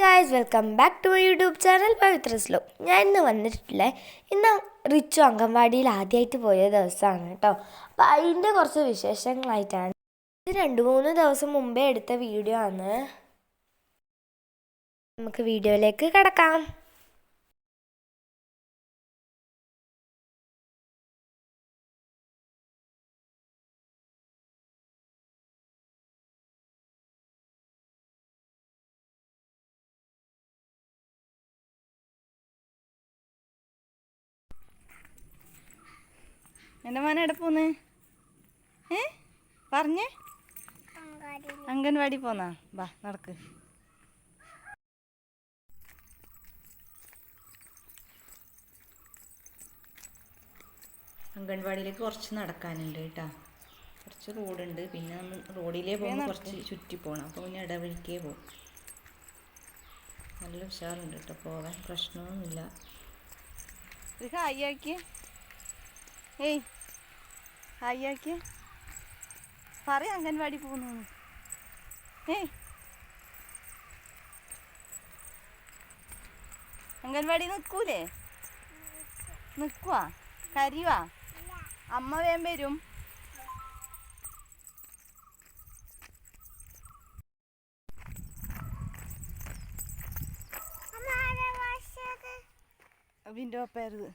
Guys welcome back to my YouTube channel Pavithra slow ഞാൻ ഇന്ന് വന്നിട്ടില്ല? ഇന്ന് റിച്ചു അംഗൻവാടിയിൽ ആദ്യമായിട്ട് പോയ ദിവസമാണ് കേട്ടോ. അപ്പോൾ അതിന്റെ കുറച്ച് വിശേഷങ്ങളായിട്ടാണ്. ഇത് രണ്ട് മൂന്ന് ദിവസം മുമ്പേ എടുത്ത വീഡിയോ ആണ്. നമുക്ക് വീഡിയോയിലേക്ക് കിടക്കാം. എന്റെ മോനെ എവിടെ പോന്ന്? ഏ? പറഞ്ഞേ. അംഗൻവാടി പോന്നാ. ബാ നടക്ക്. അംഗൻവാടിയിലേക്ക് കുറച്ച് നടക്കാനുണ്ട് കേട്ടോ. കുറച്ച് റോഡുണ്ട്. പിന്നെ റോഡിലേ പോകുമ്പോൾ കുറച്ച് ചുറ്റി പോകണം അപ്പോൾ പിന്നെ ഇടവഴിക്കേ പോകും നല്ല ഉഷാറുണ്ട് കേട്ടോ പോകാൻ പ്രശ്നമൊന്നുമില്ല. ഒരു ഹായ് ആക്കിയേ. ഏയ് ഹായ് ആക്കിയേ പറ അംഗൻവാടി പോകുന്നു ഏയ്. അംഗൻവാടി നിൽക്കൂലേ? നിൽക്കുവാ? കരിവാ അമ്മ വേം വരും. വിൻഡോ പേരുത്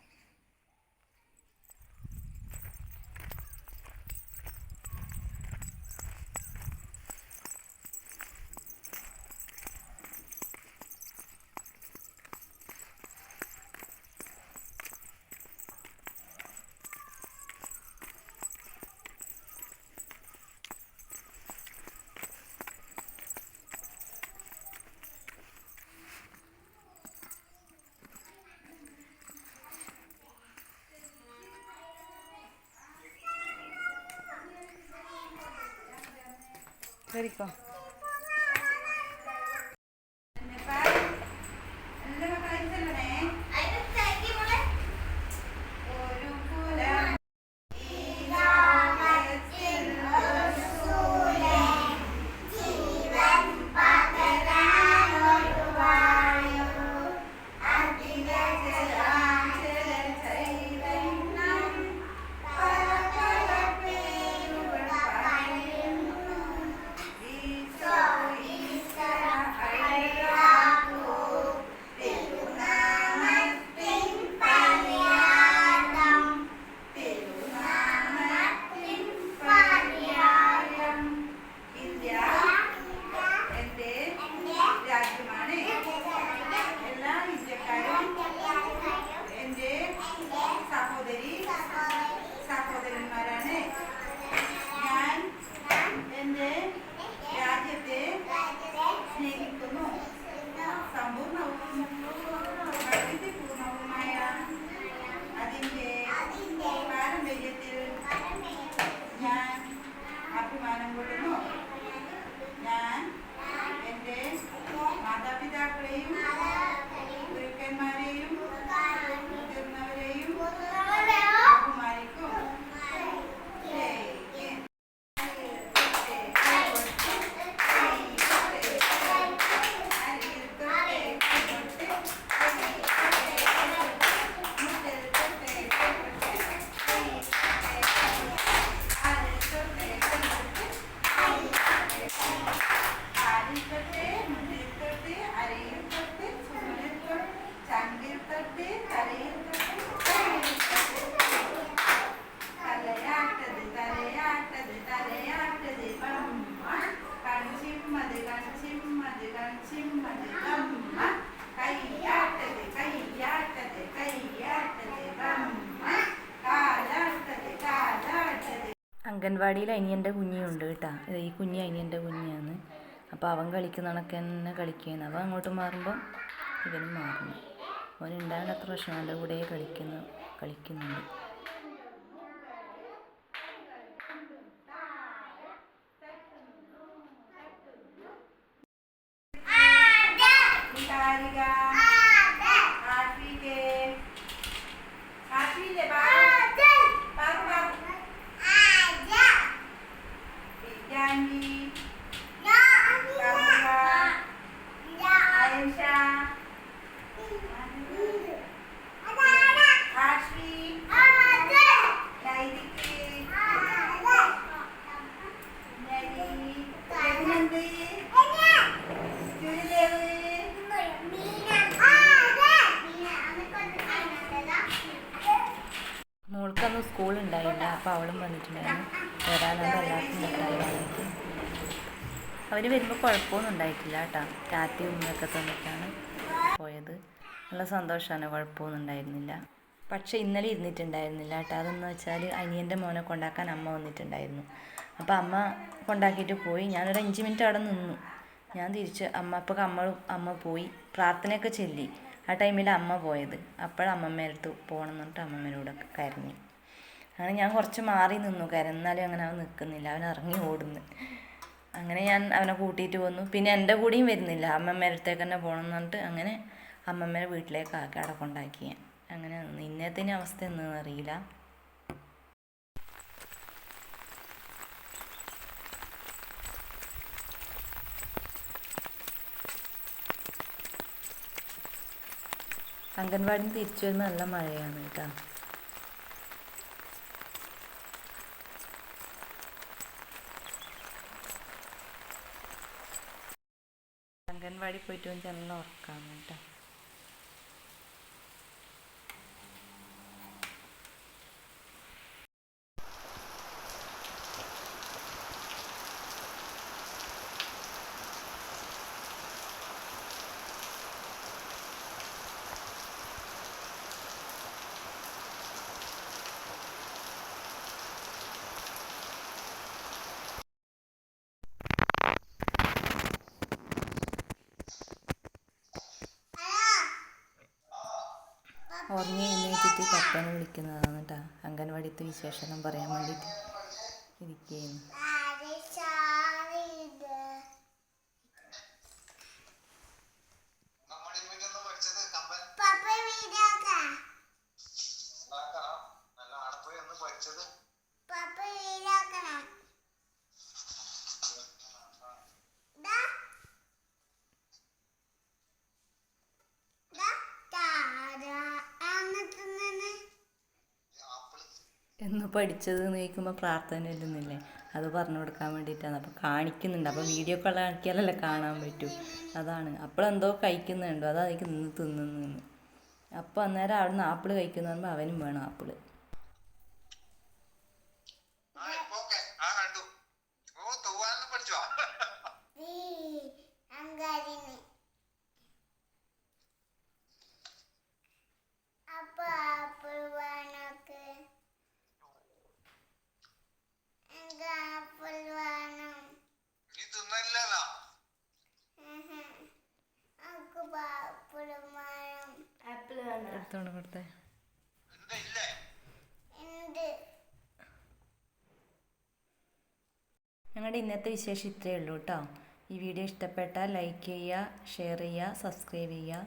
சரிக்கா അംഗൻവാടിയിൽ അനിയന്റെ കുഞ്ഞിയുണ്ട് കേട്ടോ. ഈ കുഞ്ഞി അനിയന്റെ കുഞ്ഞിയാണ് അപ്പോൾ അവൻ കളിക്കുന്ന കണക്ക് തന്നെ കളിക്കുകയാണ്. അവൻ അങ്ങോട്ട് മാറുമ്പോൾ ഇവനും മാറുന്നു. അവനുണ്ടാകുന്ന അത്ര പ്രശ്നം അവന്റെ കൂടെ കളിക്കുന്നു കളിക്കുന്നുണ്ട് അവർ വരുമ്പോൾ കുഴപ്പമൊന്നും ഉണ്ടായിട്ടില്ല കേട്ടോ. ടാറ്റി ഉമ്മയൊക്കെ തന്നിട്ടാണ് പോയത്. നല്ല സന്തോഷമാണ് കുഴപ്പമൊന്നും ഉണ്ടായിരുന്നില്ല. പക്ഷേ ഇന്നലെ ഇരുന്നിട്ടുണ്ടായിരുന്നില്ല കേട്ടോ. അതെന്ന് വെച്ചാൽ അനിയന്റെ മോനെ കൊണ്ടാക്കാൻ അമ്മ വന്നിട്ടുണ്ടായിരുന്നു. അപ്പോൾ അമ്മ കൊണ്ടാക്കിയിട്ട് പോയി. ഞാനൊരു അഞ്ച് മിനിറ്റ് അവിടെ നിന്നു. ഞാൻ തിരിച്ച് അമ്മ അപ്പോൾ അമ്മ അമ്മ പോയി. പ്രാർത്ഥനയൊക്കെ ചൊല്ലി. ആ ടൈമിൽ അമ്മ പോയത്. അടുത്ത് പോകണം എന്ന് പറഞ്ഞിട്ട് അമ്മമ്മേനോട് കരഞ്ഞു. അങ്ങനെ ഞാൻ കുറച്ച് മാറി നിന്നു. കരഞ്ഞാലും അങ്ങനെ അവൻ നിൽക്കുന്നില്ല അവൻ ഇറങ്ങി ഓടുന്നു. അങ്ങനെ ഞാൻ അവനെ കൂട്ടിയിട്ട് വന്നു. പിന്നെ എന്റെ കൂടിയും വരുന്നില്ല. അമ്മമ്മേടെ അടുത്തേക്ക് തന്നെ പോകണം എന്ന് പറഞ്ഞിട്ട് അങ്ങനെ അമ്മമ്മേടെ വീട്ടിലേക്ക് ആക്കി അവിടെ ഞാൻ. അങ്ങനെ ഇന്നത്തിന് അവസ്ഥ എന്താണെന്ന് അറിയില്ല. അംഗൻവാടിയിൽ തിരിച്ചു വരുമ്പോൾ നല്ല മഴയാണ് കേട്ടോ അംഗൻവാടി പോയിട്ട് വന്നിട്ട് നല്ല ഉറക്കാണ് കേട്ടോ. ഉറങ്ങി എഴുന്നേറ്റിട്ട് പപ്പനെ വിളിക്കുന്നതാണ് കേട്ടോ. അംഗൻവാടിത്തെ വിശേഷണം പറയാൻ വേണ്ടിയിട്ട് ഇരിക്കുകയാണ് എന്ന് പഠിച്ചത് എന്ന് ചോദിക്കുമ്പോൾ പ്രാർത്ഥന ഇല്ലെന്നില്ലേ അത് പറഞ്ഞു കൊടുക്കാൻ വേണ്ടിയിട്ടാണ്. അപ്പോൾ കാണിക്കുന്നുണ്ട്. അപ്പോൾ വീഡിയോ കോൾ കാണിക്കാലല്ലേ കാണാൻ പറ്റൂ. അതാണ്. അപ്പോഴെന്തോ കഴിക്കുന്നുണ്ടോ. അതാ എനിക്ക് നിന്ന് തിന്നുന്നു അപ്പോൾ അന്നേരം അവിടുന്ന് ആപ്പിൾ കഴിക്കുന്ന പറയുമ്പോൾ അവനും വേണം ആപ്പിൾ ആ ഇപ്പൊ ഓക്കെ ആ കണ്ടു ഓ തൂവാനെല്ലാം പഠിച്ചോ അപ്പൊ ആപ്പിൾ വേണമൊക്കെ എനിക്ക് ആപ്പിൾ വേണം നീ തിന്നില്ലല്ലോ നമുക്ക് ആപ്പിൾ വേണം ആപ്പിൾ വേണം എന്താ? ഞങ്ങളുടെ ഇന്നത്തെ വിശേഷം ഇത്രയേ ഉള്ളൂ കേട്ടോ. ഈ വീഡിയോ ഇഷ്ടപ്പെട്ടാൽ ലൈക്ക് ചെയ്യുക ഷെയർ ചെയ്യുക സബ്സ്ക്രൈബ് ചെയ്യുക.